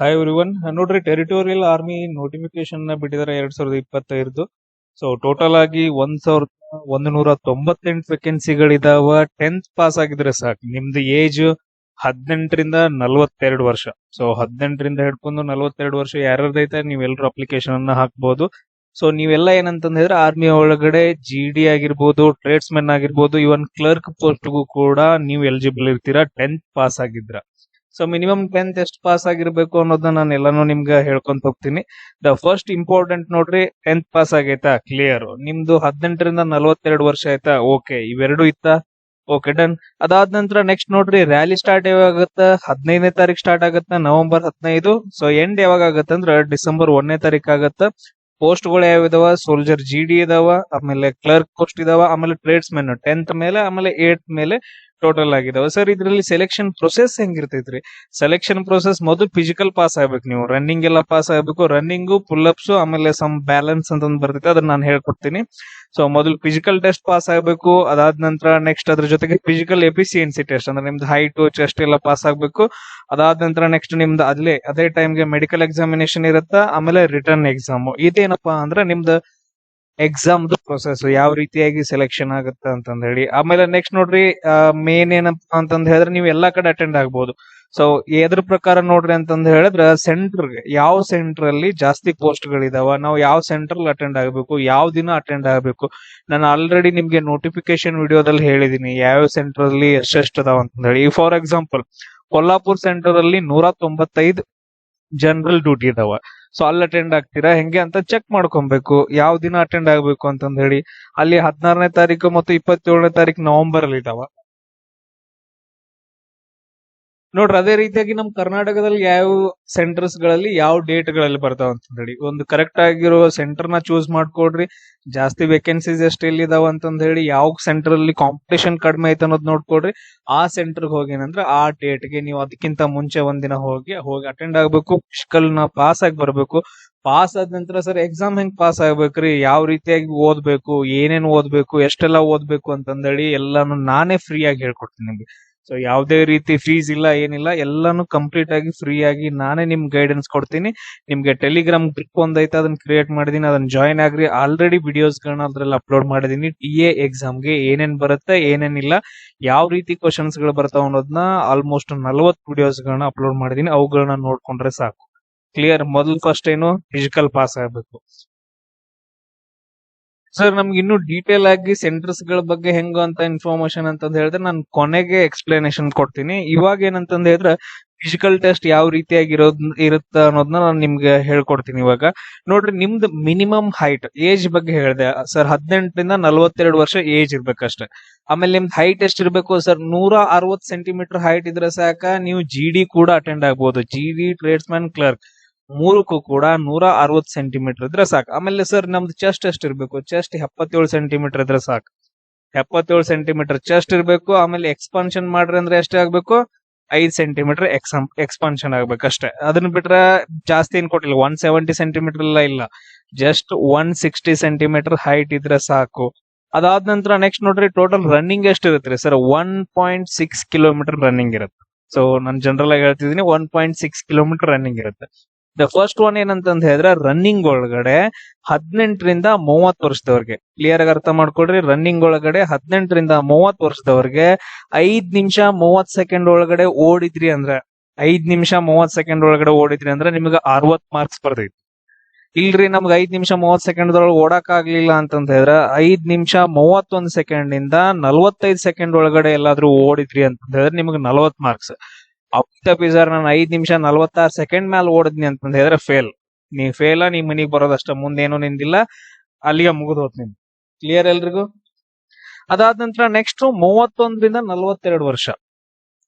Hi everyone ನೋಡ್ರಿ territorial army notification ಬಿಟ್ಟಿದ್ದಾರೆ ಎರಡ್ ಸಾವಿರದ ಇಪ್ಪತ್ತೈದು. ಸೊ ಟೋಟಲ್ ಆಗಿ ಒಂದ್ ಸಾವಿರದ ಒಂದ್ ನೂರ ತೊಂಬತ್ತೆಂಟು ವೇಕೆನ್ಸಿಗಳಿದಾವ ಟೆಂತ್ ಪಾಸ್ ಆಗಿದ್ರೆ ಸಾಕು. ನಿಮ್ದು ಏಜ್ ಹದಿನೆಂಟರಿಂದ ನಲವತ್ತೆರಡು ವರ್ಷ. ಸೊ ಹದಿನೆಂಟರಿಂದ ಹಿಡ್ಕೊಂಡು ನಲವತ್ತೆರಡು ವರ್ಷ ಯಾರ್ಯಾರ್ದೈತೆ ನೀವೆಲ್ಲರೂ ಅಪ್ಲಿಕೇಶನ್ ಅನ್ನ ಹಾಕ್ಬೋದು. ಸೊ ನೀವೆಲ್ಲ ಏನಂತ ಹೇಳಿದ್ರೆ ಆರ್ಮಿ ಒಳಗಡೆ ಜಿ ಡಿ ಆಗಿರ್ಬೋದು ಟ್ರೇಡ್ಸ್ ಮೆನ್ ಆಗಿರ್ಬೋದು ಇವನ್ ಕ್ಲರ್ಕ್ ಪೋಸ್ಟ್ಗೂ ಕೂಡ ನೀವು ಎಲಿಜಿಬಲ್ ಇರ್ತೀರಾ. ಟೆಂತ್ ಪಾಸ್ ಆಗಿದ್ರ. ಸೊ ಮಿನಿಮಮ್ ಟೆಂತ್ ಎಷ್ಟು ಪಾಸ್ ಆಗಿರ್ಬೇಕು ಅನ್ನೋದನ್ನ ನಾನು ಎಲ್ಲಾನು ನಿಮ್ಗೆ ಹೇಳ್ಕೊಂತ ಹೋಗ್ತೀನಿ. ದ ಫಸ್ಟ್ ಇಂಪಾರ್ಟೆಂಟ್ ನೋಡ್ರಿ ಟೆಂತ್ ಪಾಸ್ ಆಗೈತಾ? ಕ್ಲಿಯರ್ ನಿಮ್ದು ಹದಿನೆಂಟರಿಂದ ನಲವತ್ತೆರಡು ವರ್ಷ ಆಯ್ತಾ? ಓಕೆ ಇವೆರಡು ಇತ್ತ? ಓಕೆ ಡನ್ ಅದಾದ ನಂತರ ನೆಕ್ಸ್ಟ್ ನೋಡ್ರಿ ರ್ಯಾಲಿ ಸ್ಟಾರ್ಟ್ ಯಾವಾಗ ಹದಿನೈದನೇ ತಾರೀಕು ಸ್ಟಾರ್ಟ್ ಆಗತ್ತ? ನವೆಂಬರ್ ಹದಿನೈದು. ಸೊ ಎಂಡ್ ಯಾವಾಗ ಆಗತ್ತ ಅಂದ್ರ ಡಿಸೆಂಬರ್ ಒಂದನೇ ತಾರೀಕು ಆಗತ್ತ. ಪೋಸ್ಟ್ಗಳು ಯಾವ ಸೋಲ್ಜರ್ ಜಿ ಡಿ ಇದಾವ ಆಮೇಲೆ ಕ್ಲರ್ಕ್ ಪೋಸ್ಟ್ ಇದಾವ, ಆಮೇಲೆ ಟ್ರೇಡ್ಸ್ ಮೆನ್ ಟೆಂತ್ ಮೇಲೆ, ಆಮೇಲೆ ಏಟ್ ಮೇಲೆ ಟೋಟಲ್ ಆಗಿದಾವೆ. ಸರ್ ಇದ್ರಲ್ಲಿ ಸೆಲೆಕ್ಷನ್ ಪ್ರೊಸೆಸ್ ಹೆಂಗಿರ್ತೈತ್ರಿ? ಸೆಲೆಕ್ಷನ್ ಪ್ರೊಸೆಸ್ ಮೊದಲು ಫಿಸಿಕಲ್ ಪಾಸ್ ಆಗ್ಬೇಕು ನೀವು. ರನ್ನಿಂಗ್ ಎಲ್ಲ ಪಾಸ್ ಆಗ್ಬೇಕು. ರನ್ನಿಂಗು ಪುಲ್ ಅಪ್ಸ್ ಆಮೇಲೆ ಸಮ್ ಬ್ಯಾಲೆನ್ಸ್ ಅಂತ ಬರ್ತೈತೆ. ಅದನ್ನ ನಾನು ಹೇಳ್ಕೊಡ್ತೀನಿ. ಸೊ ಮೊದಲು ಫಿಸಿಕಲ್ ಟೆಸ್ಟ್ ಪಾಸ್ ಆಗಬೇಕು. ಅದಾದ ನಂತರ ನೆಕ್ಸ್ಟ್ ಅದ್ರ ಜೊತೆಗೆ ಫಿಸಿಕಲ್ ಎಫಿಸಿಯನ್ಸಿ ಟೆಸ್ಟ್ ಅಂದ್ರೆ ನಿಮ್ದು ಹೈಟ್ ಚೆಸ್ಟ್ ಎಲ್ಲ ಪಾಸ್ ಆಗ್ಬೇಕು. ಅದಾದ ನಂತರ ನೆಕ್ಸ್ಟ್ ನಿಮ್ದು ಅದೇ ಅದೇ ಟೈಮ್ಗೆ ಮೆಡಿಕಲ್ ಎಕ್ಸಾಮಿನೇಷನ್ ಇರುತ್ತಾ, ಆಮೇಲೆ ರಿಟರ್ನ್ ಎಕ್ಸಾಮ್ ಇದೇನಪ್ಪಾ ಅಂದ್ರೆ ನಿಮ್ದು ಎಕ್ಸಾಮ್ ಪ್ರೊಸೆಸ್ ಯಾವ ರೀತಿಯಾಗಿ ಸೆಲೆಕ್ಷನ್ ಆಗುತ್ತೆ ಅಂತಂದ ಹೇಳಿ. ಆಮೇಲೆ ನೆಕ್ಸ್ಟ್ ನೋಡ್ರಿ ಮೇನ್ ಏನಪ್ಪಾ ಅಂತಂದ ಹೇಳಿದ್ರೆ ನೀವು ಎಲ್ಲಾ ಕಡೆ ಅಟೆಂಡ್ ಆಗ್ಬೋದು. ಸೊ ಎದ್ರ ಪ್ರಕಾರ ನೋಡ್ರಿ ಅಂತಂದ ಹೇಳಿದ್ರೆ ಸೆಂಟರ್ ಯಾವ ಸೆಂಟರ್ ಅಲ್ಲಿ ಜಾಸ್ತಿ ಪೋಸ್ಟ್ ಗಳಿದಾವ, ನಾವು ಯಾವ ಸೆಂಟರ್ ಅಟೆಂಡ್ ಆಗಬೇಕು, ಯಾವ ದಿನ ಅಟೆಂಡ್ ಆಗಬೇಕು. ನಾನು ಆಲ್ರೆಡಿ ನಿಮ್ಗೆ ನೋಟಿಫಿಕೇಶನ್ ವಿಡಿಯೋದಲ್ಲಿ ಹೇಳಿದೀನಿ ಯಾವ ಸೆಂಟರ್ ಅಲ್ಲಿ ಎಷ್ಟೆಷ್ಟು ಅದಾವ ಅಂತ ಹೇಳಿ. ಫಾರ್ ಎಕ್ಸಾಂಪಲ್ ಕೊಲ್ಲಾಪುರ್ ಸೆಂಟರ್ ಅಲ್ಲಿ ನೂರ ತೊಂಬತ್ತೈದು ಜನರಲ್ ಡ್ಯೂಟಿ ಇದಾವ. ಸೊ ಅಲ್ಲಿ ಅಟೆಂಡ್ ಆಗ್ತೀರಾ? ಹೆಂಗೆ ಅಂತ ಚೆಕ್ ಮಾಡ್ಕೊಬೇಕು. ಯಾವ ದಿನ ಅಟೆಂಡ್ ಆಗ್ಬೇಕು ಅಂತಂದ್ ಹೇಳಿ. ಅಲ್ಲಿ ಹದಿನಾರನೇ ತಾರೀಕು ಮತ್ತು ಇಪ್ಪತ್ತೇಳನೇ ತಾರೀಕು ನವೆಂಬರ್ ಅಲ್ಲಿ ಇದಾವ. ನೋಡ್ರಿ, ಅದೇ ರೀತಿಯಾಗಿ ನಮ್ ಕರ್ನಾಟಕದಲ್ಲಿ ಯಾವ ಸೆಂಟರ್ಸ್ಗಳಲ್ಲಿ ಯಾವ ಡೇಟ್ಗಳಲ್ಲಿ ಬರ್ತಾವ ಅಂತ ಹೇಳಿ. ಒಂದು ಕರೆಕ್ಟ್ ಆಗಿರೋ ಸೆಂಟರ್ನ ಚೂಸ್ ಮಾಡ್ಕೊಡ್ರಿ. ಜಾಸ್ತಿ ವೇಕೆನ್ಸೀಸ್ ಎಷ್ಟು ಎಲ್ಲಿದಾವ ಅಂತಂದ ಹೇಳಿ ಯಾವ ಸೆಂಟರ್ ಅಲ್ಲಿ ಕಾಂಪಿಟೇಷನ್ ಕಡಿಮೆ ಐತೆ ಅನ್ನೋದು ನೋಡ್ಕೊಡ್ರಿ. ಆ ಸೆಂಟರ್ ಹೋಗೇನಂದ್ರೆ ಆ ಡೇಟ್ಗೆ ನೀವು ಅದಕ್ಕಿಂತ ಮುಂಚೆ ಒಂದಿನ ಹೋಗಿ ಹೋಗಿ ಅಟೆಂಡ್ ಆಗ್ಬೇಕು ಫಿಸಿಕಲ್ನ ಪಾಸ್ ಆಗಿ ಬರ್ಬೇಕು. ಪಾಸ್ ಆದ ನಂತರ ಸರ್ ಎಕ್ಸಾಮ್ ಹೆಂಗ್ ಪಾಸ್ ಆಗ್ಬೇಕ್ರಿ? ಯಾವ ರೀತಿಯಾಗಿ ಓದ್ಬೇಕು? ಏನೇನ್ ಓದ್ಬೇಕು? ಎಷ್ಟೆಲ್ಲ ಓದ್ಬೇಕು ಅಂತಂದೇಳಿ ಎಲ್ಲಾನು ನಾನೇ ಫ್ರೀ ಆಗಿ ಹೇಳ್ಕೊಡ್ತೀನಿ ನಿಮ್ಗೆ. ಸೊ ಯಾವುದೇ ರೀತಿ ಫೀಸ್ ಇಲ್ಲ, ಏನಿಲ್ಲ, ಎಲ್ಲಾನು ಕಂಪ್ಲೀಟ್ ಆಗಿ ಫ್ರೀ ಆಗಿ ನಾನೇ ನಿಮ್ ಗೈಡೆನ್ಸ್ ಕೊಡ್ತೀನಿ. ನಿಮ್ಗೆ ಟೆಲಿಗ್ರಾಮ್ ಗ್ರೂಪ್ ಒಂದೈತೆ ಅದನ್ನ ಕ್ರಿಯೇಟ್ ಮಾಡಿದೀನಿ, ಅದನ್ನ ಜಾಯಿನ್ ಆಗ್ರಿ. ಆಲ್ರೆಡಿ ವಿಡಿಯೋಸ್ ಗಳನ್ನ ಅದ್ರಲ್ಲಿ ಅಪ್ಲೋಡ್ ಮಾಡಿದೀನಿ. ಟಿ ಎ ಎಕ್ಸಾಮ್ಗೆ ಏನೇನ್ ಬರುತ್ತೆ ಏನೇನಿಲ್ಲ ಯಾವ ರೀತಿ ಕ್ವಶನ್ಸ್ಗಳು ಬರ್ತಾವ ಅನ್ನೋದನ್ನ ಆಲ್ಮೋಸ್ಟ್ ನಲ್ವತ್ ವಿಡಿಯೋಸ್ ಗಳನ್ನ ಅಪ್ಲೋಡ್ ಮಾಡಿದೀನಿ. ಅವುಗಳನ್ನ ನೋಡ್ಕೊಂಡ್ರೆ ಸಾಕು. ಕ್ಲಿಯರ್ ಮೊದಲು ಫಸ್ಟ್ ಏನು ಫಿಸಿಕಲ್ ಪಾಸ್ ಆಗ್ಬೇಕು. ಸರ್ ನಮ್ಗೆ ಇನ್ನು ಡೀಟೇಲ್ ಆಗಿ ಸೆಂಟರ್ಸ್ಗಳ ಬಗ್ಗೆ ಹೆಂಗ ಅಂತ ಇನ್ಫಾರ್ಮೇಶನ್ ಅಂತಂದ್ ಹೇಳಿದ್ರೆ ನಾನು ಕೊನೆಗೆ ಎಕ್ಸ್ಪ್ಲನೇಷನ್ ಕೊಡ್ತೀನಿ. ಇವಾಗ ಏನಂತಂದ್ ಹೇಳಿದ್ರೆ ಫಿಸಿಕಲ್ ಟೆಸ್ಟ್ ಯಾವ ರೀತಿಯಾಗಿ ಇರೋದ್ ಇರುತ್ತ ಅನ್ನೋದನ್ನ ನಾನು ನಿಮ್ಗೆ ಹೇಳ್ಕೊಡ್ತೀನಿ ಇವಾಗ. ನೋಡ್ರಿ, ನಿಮ್ದು ಮಿನಿಮಮ್ ಹೈಟ್ ಏಜ್ ಬಗ್ಗೆ ಹೇಳಿದೆ. ಸರ್ ಹದಿನೆಂಟರಿಂದ ನಲವತ್ತೆರಡು ವರ್ಷ ಏಜ್ ಇರ್ಬೇಕಷ್ಟೇ. ಆಮೇಲೆ ನಿಮ್ದು ಹೈಟ್ ಎಷ್ಟು ಇರ್ಬೇಕು? ಸರ್ ನೂರ ಅರವತ್ ಸೆಂಟಿಮೀಟರ್ ಹೈಟ್ ಇದ್ರೆ ಸಾಕ. ನೀವು ಜಿ ಡಿ ಕೂಡ ಅಟೆಂಡ್ ಆಗ್ಬಹುದು G D tradesman clerk ಮೂರಕ್ಕೂ ಕೂಡ ನೂರ ಅರವತ್ ಸೆಂಟಿಮೀಟರ್ ಇದ್ರೆ ಸಾಕು. ಆಮೇಲೆ ಸರ್ ನಮ್ದು ಚೆಸ್ಟ್ ಎಷ್ಟು ಇರಬೇಕು? ಚೆಸ್ಟ್ ಎಪ್ಪತ್ತೇಳು ಸೆಂಟಿಮೀಟರ್ ಇದ್ರೆ ಸಾಕು. ಎಪ್ಪತ್ತೇಳು ಸೆಂಟಿಮೀಟರ್ ಚೆಸ್ಟ್ ಇರಬೇಕು, ಆಮೇಲೆ ಎಕ್ಸ್ಪಾನ್ಷನ್ ಮಾಡ್ರಿ ಅಂದ್ರೆ ಎಷ್ಟೇ ಆಗ್ಬೇಕು? ಐದ್ ಸೆಂಟಿಮೀಟರ್ ಎಕ್ಸಂ ಎಕ್ಸ್ಪಾನ್ಷನ್ ಆಗ್ಬೇಕು ಅಷ್ಟೇ. ಅದನ್ನ ಬಿಟ್ರೆ ಜಾಸ್ತಿ ಏನ್ ಕೊಟ್ಟಿಲ್ಲ ಒನ್ ಸೆವೆಂಟಿ ಸೆಂಟಿಮೀಟರ್ ಎಲ್ಲ ಇಲ್ಲ. Just one sixty centimetre height ಇದ್ರೆ ಸಾಕು. ಅದಾದ ನಂತರ ನೆಕ್ಸ್ಟ್ ನೋಡ್ರಿ ಟೋಟಲ್ ರನ್ನಿಂಗ್ ಎಷ್ಟು ಇರುತ್ತೆ sir one point six kilometre running ಇರುತ್ತೆ. ಸೊ ನಾನು ಜನರಲ್ ಆಗಿ ಹೇಳ್ತಿದ್ದೀನಿ one point six kilometre running ಇರುತ್ತೆ. ದ ಫಸ್ಟ್ ಒನ್ ಏನಂತಂದ್ ಹೇಳಿದ್ರೆ ರನ್ನಿಂಗ್ ಒಳಗಡೆ ಹದಿನೆಂಟರಿಂದ ಮೂವತ್ ವರ್ಷದವ್ರಿಗೆ. ಕ್ಲಿಯರ್ ಆಗಿ ಅರ್ಥ ಮಾಡ್ಕೊಡ್ರಿ ರನ್ನಿಂಗ್ ಒಳಗಡೆ ಹದಿನೆಂಟರಿಂದ ಮೂವತ್ ವರ್ಷದವ್ರಿಗೆ ಐದ್ ನಿಮಿಷ ಮೂವತ್ ಸೆಕೆಂಡ್ ಒಳಗಡೆ ಓಡಿದ್ರಿ ಅಂದ್ರೆ, ಐದ್ ನಿಮಿಷ ಮೂವತ್ ಸೆಕೆಂಡ್ ಒಳಗಡೆ ಓಡಿದ್ರಿ ಅಂದ್ರೆ ನಿಮ್ಗೆ ಅರವತ್ ಮಾರ್ಕ್ಸ್ ಬರ್ತೈತಿ. ಇಲ್ರಿ, ನಮ್ಗೆ ಐದ್ ನಿಮಿಷ ಮೂವತ್ ಸೆಕೆಂಡ್ ಒಳಗೆ ಓಡಕ್ ಆಗ್ಲಿಲ್ಲ ಅಂತಂತ ಹೇಳಿದ್ರೆ ಐದ್ ನಿಮಿಷ ಮೂವತ್ತೊಂದ್ ಸೆಕೆಂಡ್ ಇಂದ ನಲ್ವತ್ತೈದ್ ಸೆಕೆಂಡ್ ಒಳಗಡೆ ಎಲ್ಲಾದ್ರೂ ಓಡಿದ್ರಿ ಅಂತ ಹೇಳಿದ್ರೆ ನಿಮ್ಗೆ ನಲ್ವತ್ ಮಾರ್ಕ್ಸ್ ಸರ್ ನಾನು ಐದ್ ನಿಮಿಷ ನಲ್ವತ್ತಾರು ಸೆಕೆಂಡ್ ಮೇಲೆ ಓಡಿದ್ನಿ ಅಂತಂದ ಹೇಳಿದ್ರೆ ಫೇಲ್ ನೀ ಫೇಲ ನೀ ಮನಿಗ್ ಬರೋದಷ್ಟ, ಮುಂದೇನು ನಿಂದಿಲ್ಲ, ಅಲ್ಲಿಗೆ ಮುಗಿದು ಹೋತ್ ಕ್ಲಿಯರ್ ಎಲ್ರಿಗೂ? ಅದಾದ ನಂತರ ನೆಕ್ಸ್ಟ್ ಮೂವತ್ತೊಂದರಿಂದ ನಲ್ವತ್ತೆರಡು ವರ್ಷ.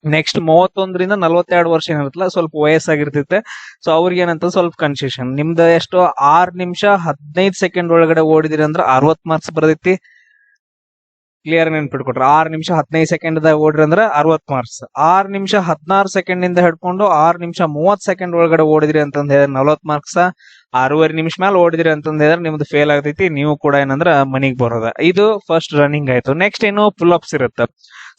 ನೆಕ್ಸ್ಟ್ ಮೂವತ್ತೊಂದರಿಂದ ನಲ್ವತ್ತೆರಡು ವರ್ಷ ಏನಿರುತ್ತಲ್ಲ ಸ್ವಲ್ಪ ವಯಸ್ಸಾಗಿರ್ತೈತೆ. ಸೊ ಅವ್ರಿಗೆ ಏನಂತ ಸ್ವಲ್ಪ ಕನ್ಸೆಷನ್ ನಿಮ್ದು ಎಷ್ಟು ಆರ್ ನಿಮಿಷ ಹದಿನೈದು ಸೆಕೆಂಡ್ ಒಳಗಡೆ ಓಡಿದಿರಿ ಅಂದ್ರೆ ಅರವತ್ ಮಾರ್ಕ್ಸ್ ಬರ್ತೈತಿ ಕ್ಲಿಯರ್ ನೆನ್ಪಿಟ್ಕೊಟ್ರೆ. ಆರ್ ನಿಮಿಷ ಹದಿನೈದು ಸೆಕೆಂಡ್ ದಾಗ ಓಡ್ರಿ ಅಂದ್ರೆ ಅರವತ್ ಮಾರ್ಕ್ಸ್ ಆರ್ ನಿಮಿಷ ಹದಿನಾರು ಸೆಕೆಂಡ್ ಇಂದ ಹಿಡ್ಕೊಂಡು ಆರ್ ನಿಮಿಷ ಮೂವತ್ ಸೆಕೆಂಡ್ ಒಳಗಡೆ ಓಡಿದ್ರಿ ಅಂತಂದ ಹೇಳಿದ್ರೆ ನಲ್ವತ್ ಮಾರ್ಕ್ಸ್ ಆರೂವರೆ ನಿಮಿಷ ಮೇಲೆ ಓಡಿದ್ರಿ ಅಂತಂದ ಹೇಳಿದ್ರೆ ನಿಮ್ದು ಫೇಲ್ ಆಗ್ತೈತಿ. ನೀವು ಕೂಡ ಏನಂದ್ರ ಮನಿಗ್ ಬರೋದ. ಇದು ಫಸ್ಟ್ ರನ್ನಿಂಗ್ ಆಯ್ತು. ನೆಕ್ಸ್ಟ್ ಏನು ಫುಲ್ ಅಪ್ಸ್ ಇರುತ್ತೆ.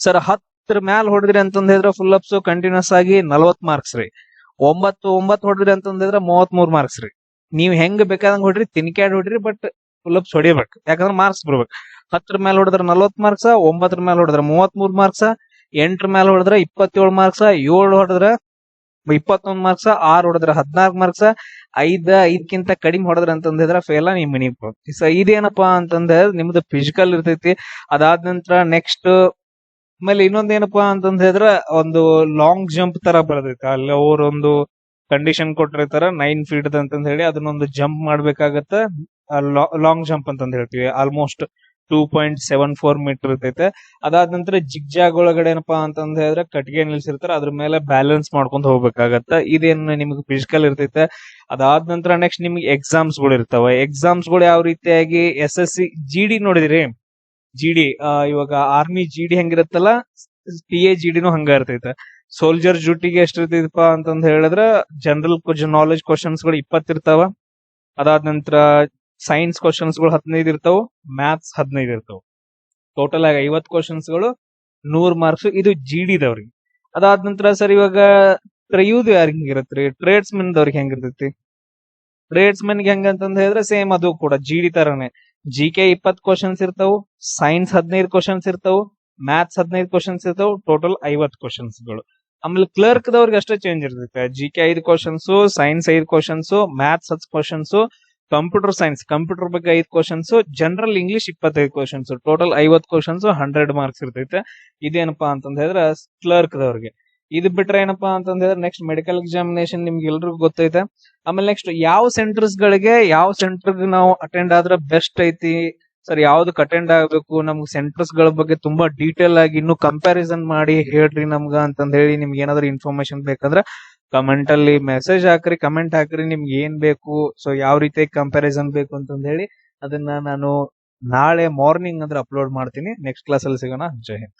ಸರ್ ಹತ್ತರ ಮ್ಯಾಲ್ ಹೊಡೆದ್ರಿ ಅಂತಂದ ಹೇಳಿದ್ರೆ ಫುಲ್ ಅಪ್ಸ್ ಕಂಟಿನ್ಯೂಸ್ ಆಗಿ ನಲ್ವತ್ ಮಾರ್ಕ್ಸ್ ರೀ. ಒಂಬತ್ತು ಒಂಬತ್ತು ಹೊಡೆದ್ರಿ ಅಂತಂದಿದ್ರೆ ಮೂವತ್ ಮೂರ್ ಮಾರ್ಕ್ಸ್ ರೀ. ನೀವ್ ಹೆಂಗ್ ಬೇಕಾದಂಗ್ ಹೊಡ್ರಿ, ತಿನ್ಕ್ಯಾಡ್ ಹೊಡ್ರಿ ಬಟ್ ಫುಲ್ ಅಪ್ಸ್ ಹೊಡಿಬೇಕು. ಯಾಕಂದ್ರೆ ಮಾರ್ಕ್ಸ್ ಬರ್ಬೇಕು. ಹತ್ತರ ಮೇಲೆ ಹೊಡೆದ್ರೆ ನಲ್ವತ್ ಮಾರ್ಕ್ಸ್ ಒಂಬತ್ತರ ಮೇಲೆ ಹೊಡೆದ್ರೆ ಮೂವತ್ತ್ ಮೂರ್ ಮಾರ್ಕ್ಸ್ ಎಂಟರ ಮೇಲೆ ಹೊಡೆದ್ರೆ ಇಪ್ಪತ್ತೇಳು ಮಾರ್ಕ್ಸ್ ಏಳು ಹೊಡೆದ್ರೆ ಇಪ್ಪತ್ತೊಂದ್ ಮಾರ್ಕ್ಸ್ ಆರ್ ಹೊಡೆದ್ರೆ ಹದಿನಾಲ್ಕು ಮಾರ್ಕ್ಸ್ ಐದ, ಐದ್ಕಿಂತ ಕಡಿಮೆ ಹೊಡೆದ್ರ ಅಂತಂದಿದ್ರ ಫೇಲ ನಿಮ್ ಮನಿ ಸೊ ಇದೇನಪ್ಪಾ ಅಂತಂದ್ರೆ ನಿಮ್ದು ಫಿಸಿಕಲ್ ಇರ್ತೈತಿ. ಅದಾದ ನಂತರ ನೆಕ್ಸ್ಟ್ ಆಮೇಲೆ ಇನ್ನೊಂದ್ ಏನಪ್ಪಾ ಅಂತಂದ ಹೇಳಿದ್ರ ಒಂದು ಲಾಂಗ್ ಜಂಪ್ ತರ ಬರ್ತೈತಿ. ಅಲ್ಲಿ ಅವ್ರೊಂದು ಕಂಡೀಷನ್ ಕೊಟ್ಟಿರ್ತಾರ ನೈನ್ ಫೀಟ್ ಅಂತಂದ್ ಹೇಳಿ ಅದನ್ನೊಂದು ಜಂಪ್ ಮಾಡ್ಬೇಕಾಗತ್ತ. ಲಾಂಗ್ ಜಂಪ್ ಅಂತಂದ ಹೇಳ್ತೀವಿ. Almost two point seven four metre ಇರ್ತೈತೆ. ಅದಾದ ನಂತರ ಜಿಗ್ಜಾಗ್ ಒಳಗಡೆ ಏನಪ್ಪಾ ಅಂತಂದ ಹೇಳಿದ್ರೆ ಕಟ್ಟಿಗೆ ನಿಲ್ಸಿರ್ತಾರ, ಅದ್ರ ಮೇಲೆ ಬ್ಯಾಲೆನ್ಸ್ ಮಾಡ್ಕೊಂಡು ಹೋಗ್ಬೇಕಾಗತ್ತ. ಇದೇನು ನಿಮ್ಗೆ ಫಿಸಿಕಲ್ ಇರ್ತೈತೆ. ಅದಾದ ನಂತರ ನೆಕ್ಸ್ಟ್ ನಿಮ್ಗೆ ಎಕ್ಸಾಮ್ಸ್ಗಳು ಇರ್ತಾವ. ಎಕ್ಸಾಮ್ಸ್ಗಳು ಯಾವ ರೀತಿಯಾಗಿ S S C G D ನೋಡಿದ್ರಿ? ಜಿ ಡಿ ಇವಾಗ ಆರ್ಮಿ ಜಿ ಡಿ ಹೆಂಗಿರತ್ತಲ್ಲ? ಪಿ ಎ ಜಿ ಡಿನೂ ಹಂಗ ಇರ್ತೈತೆ. ಸೋಲ್ಜರ್ ಡ್ಯೂಟಿಗೆ ಎಷ್ಟಿರ್ತೈತಪ್ಪ ಅಂತಂದ್ ಹೇಳಿದ್ರೆ ಜನರಲ್ ನಾಲೆಜ್ ಕ್ವಶನ್ಸ್ಗಳು ಇಪ್ಪತ್ತಿರ್ತಾವ. ಅದಾದ ನಂತರ ಸೈನ್ಸ್ ಕ್ವಶನ್ಸ್ಗಳು ಹದಿನೈದು ಇರ್ತಾವ ಮ್ಯಾಥ್ಸ್ ಹದಿನೈದು ಇರ್ತಾವ. ಟೋಟಲ್ ಆಗಿ ಐವತ್ ಕ್ವಶನ್ಸ್ಗಳು ನೂರ್ ಮಾರ್ಕ್ಸ್ ಇದು ಜಿ ಡಿ ದವ್ರಿಗೆ. ಅದಾದ ನಂತರ ಸರ್ ಇವಾಗ ತ್ರಯೂದು ಯಾರಿಗೆ ಹಿಂಗಿರತ್ರಿ ಟ್ರೇಡ್ಸ್ ಮೆನ್ ದವ್ರಿಗೆ ಹೆಂಗಿರ್ತೈತಿ ಟ್ರೇಡ್ಸ್ ಮೆನ್ ಹೆಂಗಂತಂದ್ ಹೇಳಿದ್ರೆ ಸೇಮ್ ಅದು ಕೂಡ ಜಿ ಡಿ ತರನೇ. ಜಿ ಕೆ ಇಪ್ಪತ್ ಕ್ವಶನ್ಸ್ ಇರ್ತಾವು ಸೈನ್ಸ್ ಹದಿನೈದು ಕ್ವಶನ್ಸ್ ಇರ್ತಾವು ಮ್ಯಾಥ್ಸ್ ಹದಿನೈದು ಕ್ವಶನ್ಸ್ ಇರ್ತಾವು ಟೋಟಲ್ ಐವತ್ ಕ್ವಶನ್ಸ್ಗಳು. ಆಮೇಲೆ ಕ್ಲರ್ಕ್ ದವ್ರಿಗೆ ಅಷ್ಟೇ ಚೇಂಜ್ ಇರ್ತೈತೆ. ಜಿ ಕೆ ಐದು ಕ್ವಶನ್ಸ್ ಸೈನ್ಸ್ ಐದು ಕ್ವಶನ್ಸ್ ಮ್ಯಾಥ್ಸ್ ಹತ್ತು ಕ್ವಶನ್ಸ್ ಕಂಪ್ಯೂಟರ್ ಸೈನ್ಸ್ ಕಂಪ್ಯೂಟರ್ ಬಗ್ಗೆ ಐದು ಕ್ವಶನ್ಸ್ ಜನರಲ್ ಇಂಗ್ಲಿಷ್ ಇಪ್ಪತ್ತೈದು ಕ್ವಶನ್ಸ್ ಟೋಟಲ್ ಐವತ್ ಕ್ವಶನ್ಸ್ ಹಂಡ್ರೆಡ್ ಮಾರ್ಕ್ಸ್ ಇರ್ತೈತೆ. ಇದೇನಪ್ಪಾ ಅಂತಂದ ಹೇಳಿದ್ರೆ ಕ್ಲರ್ಕ್ ದವ್ರಿಗೆ. ಇದು ಬಿಟ್ರೆ ಏನಪ್ಪಾ ಅಂತಂದ್ರೆ ನೆಕ್ಸ್ಟ್ ಮೆಡಿಕಲ್ ಎಕ್ಸಾಮಿನೇಷನ್ ನಿಮ್ಗೆ ಎಲ್ರಿಗೂ ಗೊತ್ತೈತೆ. ಆಮೇಲೆ ನೆಕ್ಸ್ಟ್ ಯಾವ ಸೆಂಟರ್ಸ್ ಗಳಿಗೆ ಯಾವ ಸೆಂಟರ್ ನಾವು ಅಟೆಂಡ್ ಆದ್ರೆ ಬೆಸ್ಟ್ ಐತಿ? ಸರ್, ಯಾವ್ದಕ್ ಅಟೆಂಡ್ ಆಗ್ಬೇಕು? ನಮ್ಗೆ ಸೆಂಟರ್ಸ್ಗಳ ಬಗ್ಗೆ ತುಂಬಾ ಡೀಟೇಲ್ ಆಗಿ ಇನ್ನು ಕಂಪ್ಯಾರಿಸನ್ ಮಾಡಿ ಹೇಳ್ರಿ ನಮ್ಗ ಅಂತಂದ ಹೇಳಿ ನಿಮ್ಗೆ ಏನಾದ್ರು ಇನ್ಫಾರ್ಮೇಶನ್ ಬೇಕಂದ್ರ. ಕಮೆಂಟ್ ಅಲ್ಲಿ ಮೆಸೇಜ್ ಹಾಕ್ರಿ ಕಮೆಂಟ್ ಹಾಕ್ರಿ ನಿಮ್ಗೆ ಏನ್ ಬೇಕು ಸೊ ಯಾವ ರೀತಿ ಕಂಪ್ಯಾರಿಸನ್ ಬೇಕು ಅಂತಂದ ಹೇಳಿ, ಅದನ್ನ ನಾನು ನಾಳೆ ಮಾರ್ನಿಂಗ್ ಅಂದ್ರೆ ಅಪ್ಲೋಡ್ ಮಾಡ್ತೀನಿ. ನೆಕ್ಸ್ಟ್ ಕ್ಲಾಸ್ ಅಲ್ಲಿ ಸಿಗೋಣ. ಜೈ ಹಿಂದ್.